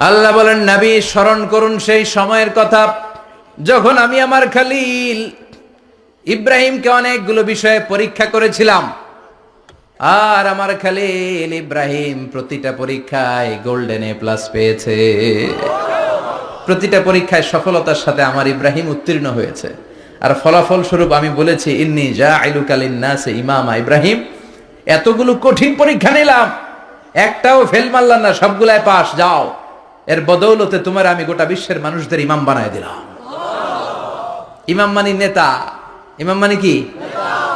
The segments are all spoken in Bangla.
আল্লাহ বলেন, নবী, স্মরণ করুন সেই সময়ের কথা। যখন আমি আমার খালিল ইব্রাহিমকে অনেকগুলো বিষয়ে পরীক্ষা করেছিলাম, আর আমার খালিল ইব্রাহিম প্রতিটা পরীক্ষায় গোল্ডেন এ প্লাস পেয়েছে। প্রতিটা পরীক্ষায় সফলতার সাথে আমার ইব্রাহিম উত্তীর্ণ হয়েছে। আর ফলাফল স্বরূপ আমি বলেছি, ইন্নি যা নাসে ইমামা ইব্রাহিম। এতগুলো কঠিন পরীক্ষা নিলাম। একটাও ফেল মারলাম না সবগুলায় পাস, যাও। এর বদৌলতে তোমার আমি গোটা বিশ্বের মানুষদের ইমাম বানায় দিলাম। ইমাম মানি নেতা। ইমাম মানে কি?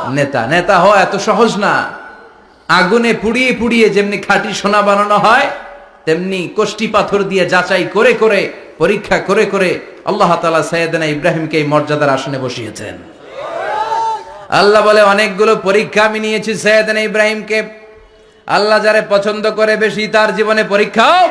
নেতা। নেতা হওয়া এত সহজ না। আগুনে পুড়িয়ে পুড়িয়ে যেমনি খাঁটি সোনা বানানো হয়, তেমনি কোষ্টি পাথর দিয়ে যাচাই করে করে, পরীক্ষা করে করে আল্লাহ তালা সৈয়দনা ইব্রাহিমকে এই মর্যাদার আসনে বসিয়েছেন। আল্লাহ বলে, অনেকগুলো পরীক্ষা আমি নিয়েছি সৈয়দনা ইব্রাহিমকে। আল্লাহ যারে পছন্দ করে বেশি তার জীবনে পরীক্ষাও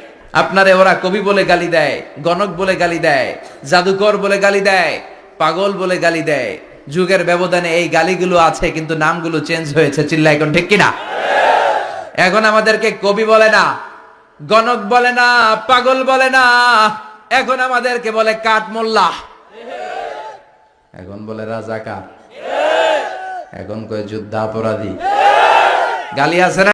আপনারে ওরা কবি বলে গালি দেয়, গণক বলে গালি দেয়, জাদুকর বলে গালি দেয়, পাগল বলে গালি দেয়। যুগের ব্যবধানে এই গালিগুলো আছে, কিন্তু নামগুলো চেঞ্জ হয়েছে। চিল্লা এখন ঠিক কিনা? এখন আমাদেরকে কবি বলে না, গণক বলে না, পাগল বলে না। এখন আমাদেরকে বলে কাঠ মোল্লা। এখন বলে রাজাকার। এখন কয় যুদ্ধাপরাধী। গালি আছে না?